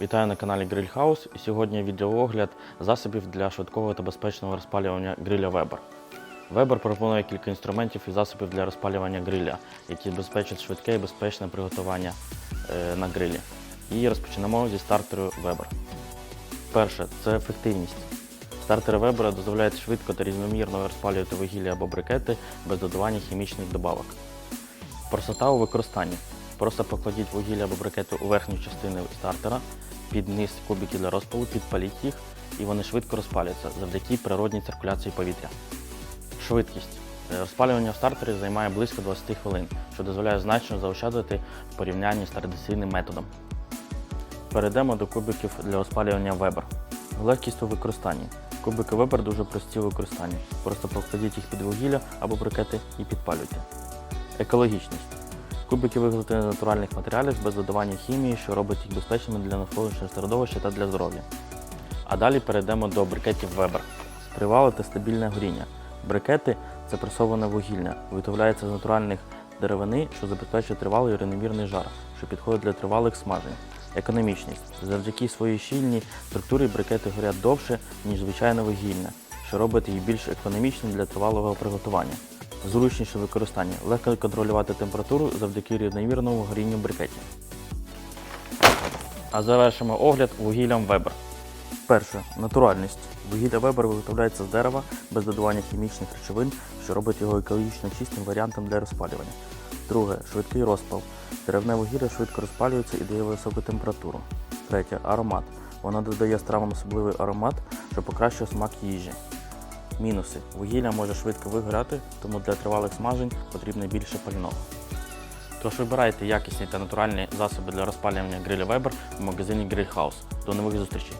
Вітаю на каналі Grill House. І сьогодні відеоогляд засобів для швидкого та безпечного розпалювання гриля Weber. Weber пропонує кілька інструментів і засобів для розпалювання гриля, які забезпечать швидке і безпечне приготування е, на грилі. І розпочнемо зі стартеру Weber. Перше це ефективність. Стартери Weber дозволяють швидко та рівномірно розпалювати вугілля або брикети без додавання хімічних добавок. Простота у використанні. Просто покладіть вугілля або брикети у верхню частину стартера, під низ кубики для розпалу, підпаліть їх, і вони швидко розпалюються завдяки природній циркуляції повітря. Швидкість. Е, Розпалювання в стартері займає близько 20 хвилин, що дозволяє значно заощаджувати в порівнянні з традиційним методом. Перейдемо до кубиків для розпалювання Weber. Легкість у використанні. Кубики Weber дуже прості у використанні. Просто покладіть їх під вугілля або брикети і підпалюйте. Екологічність. Кубики виготовлені з натуральних матеріалів без додавання хімії, що робить їх безпечними для навколишнього середовища та для здоров'я. А далі перейдемо до брикетів Weber. Тривале та стабільне горіння. Брикети це пресоване вугілля, виготовляється з натуральних деревини, що забезпечує тривалий рівномірний жар, що підходить для тривалих смажень. Економічність. Завдяки своїй щільній структурі брикети горять довше, ніж звичайне вугілля, що робить їх більш економічним для тривалого приготування. Зручніше використання. Легко контролювати температуру завдяки рівномірному горінню брикетів. А завершимо огляд вугіллям Weber. Перше натуральність. Вугілля Weber виготовляється з дерева без додавання хімічних речовин, що робить його екологічно чистим варіантом для розпалювання. Друге швидкий розпал. Деревне вугілля швидко розпалюється і дає високу температуру. Третє аромат. Воно додає стравам особливий аромат, що покращує смак їжі. Мінуси. Вугілля може швидко вигорати, тому для тривалих смажень потрібно більше пального. Тож вибирайте якісні та натуральні засоби для розпалювання гриля Weber в магазині Grill House. До нових зустрічей!